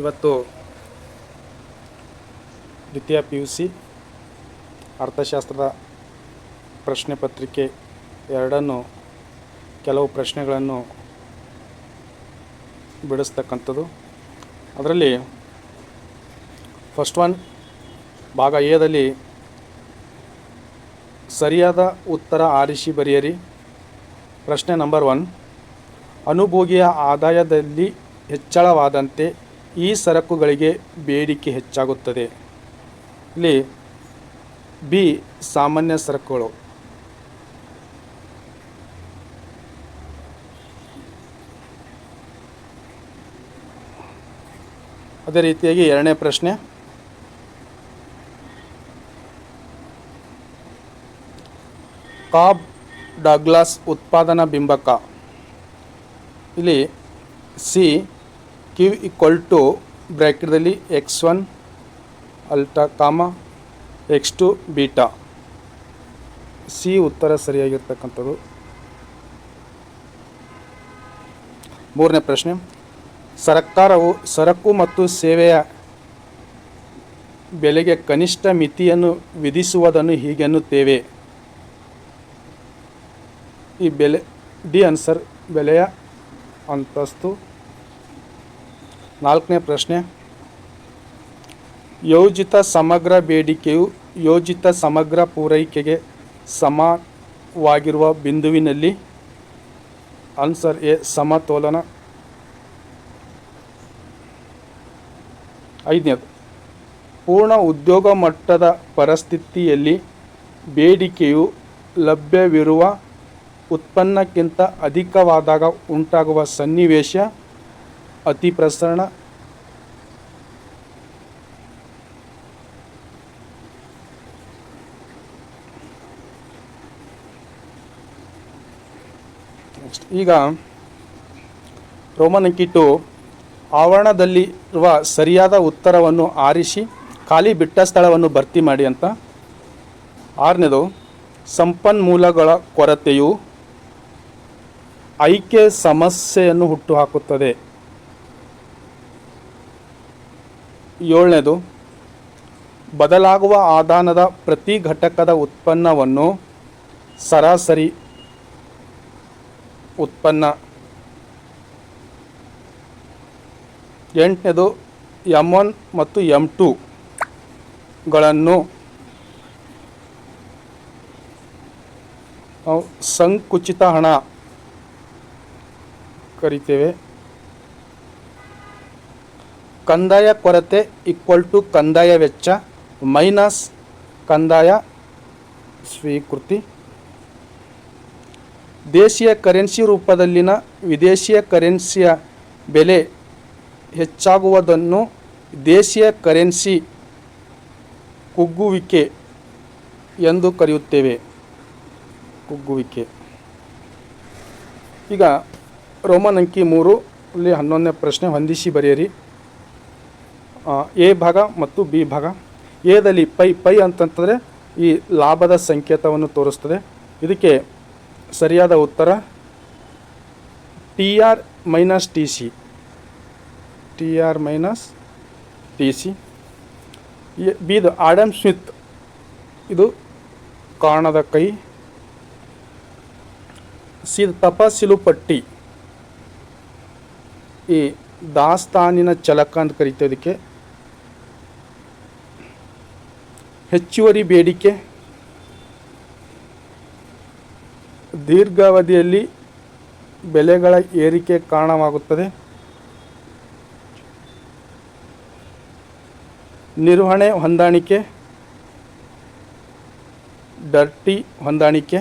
ಇವತ್ತು ದ್ವಿತೀಯ P U C ಅರ್ಥಶಾಸ್ತ್ರದ ಪ್ರಶ್ನೆ ಪತ್ರಿಕೆ ಎರಡನ್ನು ಕೆಲವು ಪ್ರಶ್ನೆಗಳನ್ನು ಬಿಡಿಸ್ತಕ್ಕಂಥದ್ದು. ಅದರಲ್ಲಿ ಫಸ್ಟ್ ಒನ್ ಭಾಗ ಎದಲ್ಲಿ ಸರಿಯಾದ ಉತ್ತರ ಆರಿಸಿ ಬರೆಯಿರಿ. ಪ್ರಶ್ನೆ ನಂಬರ್ ಒನ್ ಅನುಭೋಗಿಯ ಆದಾಯದಲ್ಲಿ ಹೆಚ್ಚಳವಾದಂತೆ ಈ ಸರಕುಗಳಿಗೆ ಬೇಡಿಕೆ ಹೆಚ್ಚಾಗುತ್ತದೆ. ಇಲ್ಲಿ ಬಿ ಸಾಮಾನ್ಯ ಸರಕುಗಳು. ಅದೇ ರೀತಿಯಾಗಿ ಎರಡನೇ ಪ್ರಶ್ನೆ. ಕಾಬ್ ಡಗ್ಲಾಸ್ ಉತ್ಪಾದನಾ ಬಿಂಬಕ. ಇಲ್ಲಿ C Q equal to ಬ್ರ್ಯಾಕೆಟ್ದಲ್ಲಿ X one alpha comma X two beta C ಉತ್ತರ ಸರಿಯಾಗಿರ್ತಕ್ಕಂಥದ್ದು. ಮೂರನೇ ಪ್ರಶ್ನೆ. ಸರ್ಕಾರವು ಸರಕು ಮತ್ತು ಸೇವೆಯ ಬೆಲೆಗೆ ಕನಿಷ್ಠ ಮಿತಿಯನ್ನು ವಿಧಿಸುವುದನ್ನು ಹೀಗೆನ್ನುತ್ತೇವೆ ಈ ಬೆಲೆ ಡಿ ಆನ್ಸರ್ ಬೆಲೆಯ ಅಂತಸ್ತು ನಾಲ್ಕನೇ ಪ್ರಶ್ನೆ. ಯೋಜಿತ ಸಮಗ್ರ ಬೇಡಿಕೆಯು ಯೋಜಿತ ಸಮಗ್ರ ಪೂರೈಕೆಗೆ ಸಮವಾಗಿರುವ ಬಿಂದುವಿನಲ್ಲಿ ಆನ್ಸರ್ ಎ, ಸಮತೋಲನ. ಐದನೇದು. ಪೂರ್ಣ ಉದ್ಯೋಗ ಮಟ್ಟದ ಪರಿಸ್ಥಿತಿಯಲ್ಲಿ ಬೇಡಿಕೆಯು ಲಭ್ಯವಿರುವ ಉತ್ಪನ್ನಕ್ಕಿಂತ ಅಧಿಕವಾದಾಗ ಉಂಟಾಗುವ ಸನ್ನಿವೇಶ ಅತಿ ಪ್ರಸರಣ. ಈಗ ರೋಮನ್ ಅಂಕಿ ಆವರಣದಲ್ಲಿರುವ ಸರಿಯಾದ ಉತ್ತರವನ್ನು ಆರಿಸಿ, ಖಾಲಿ ಬಿಟ್ಟ ಸ್ಥಳವನ್ನು ಭರ್ತಿ ಮಾಡಿ ಅಂತ. ಆರನೇದು, ಸಂಪನ್ಮೂಲಗಳ ಕೊರತೆಯು ಐಕ್ಯ ಸಮಸ್ಯೆಯನ್ನು ಹುಟ್ಟುಹಾಕುತ್ತದೆ. ಏಳನೇದು, ಬದಲಾಗುವ ಆದಾನದ ಪ್ರತಿ ಘಟಕದ ಉತ್ಪನ್ನವನ್ನು ಸರಾಸರಿ ಉತ್ಪನ್ನ. ಎಂಟನೇದು ಎಂ ಒನ್ ಮತ್ತು ಎಂ ಟೂಗಳನ್ನು ಸಂಕುಚಿತ ಹಣ ಕರಿತೇವೆ. ಕಂದಾಯ ಕೊರತೆ ಈಕ್ವಲ್ ಟು ಕಂದಾಯ ವೆಚ್ಚ ಮೈನಸ್ ಕಂದಾಯ ಸ್ವೀಕೃತಿ. ದೇಶೀಯ ಕರೆನ್ಸಿ ರೂಪದಲ್ಲಿನ ವಿದೇಶಿಯ ಕರೆನ್ಸಿಯ ಬೆಲೆ ಹೆಚ್ಚಾಗುವುದನ್ನು ದೇಶೀಯ ಕರೆನ್ಸಿ ಕುಗ್ಗುವಿಕೆ ಎಂದು ಕರೆಯುತ್ತೇವೆ. ಕುಗ್ಗುವಿಕೆ. ಈಗ ರೋಮನ್ ಅಂಕಿ ಮೂರು ಅಲ್ಲಿ ಹನ್ನೊಂದನೇ ಪ್ರಶ್ನೆ ಹೊಂದಿಸಿ ಬರೆಯಿರಿ. ಎ ಭಾಗ ಮತ್ತು ಬಿ ಭಾಗ. ಎದಲ್ಲಿ ಪೈ ಪೈ ಅಂತಂತಂದರೆ ಈ ಲಾಭದ ಸಂಕೇತವನ್ನು ತೋರಿಸ್ತದೆ. ಇದಕ್ಕೆ ಸರಿಯಾದ ಉತ್ತರ T R minus T C. T R minus T C. ಬಿದು Adam Smith. ಇದು ಕಾಣದ ಕೈ. ಸಿ ತಪಾಸಿಲು ಪಟ್ಟಿ. ಈ ದಾಸ್ತಾನಿನ ಚಲಕ ಅಂತ ಕರಿತೇವೆ ಇದಕ್ಕೆ. ಹೆಚ್ಚುವರಿ ಬೇಡಿಕೆ ದೀರ್ಘಾವಧಿಯಲ್ಲಿ ಬೆಲೆಗಳ ಏರಿಕೆ ಕಾರಣವಾಗುತ್ತದೆ. ನಿರ್ವಹಣೆ ಹೊಂದಾಣಿಕೆ ಡರ್ಟಿ ಹೊಂದಾಣಿಕೆ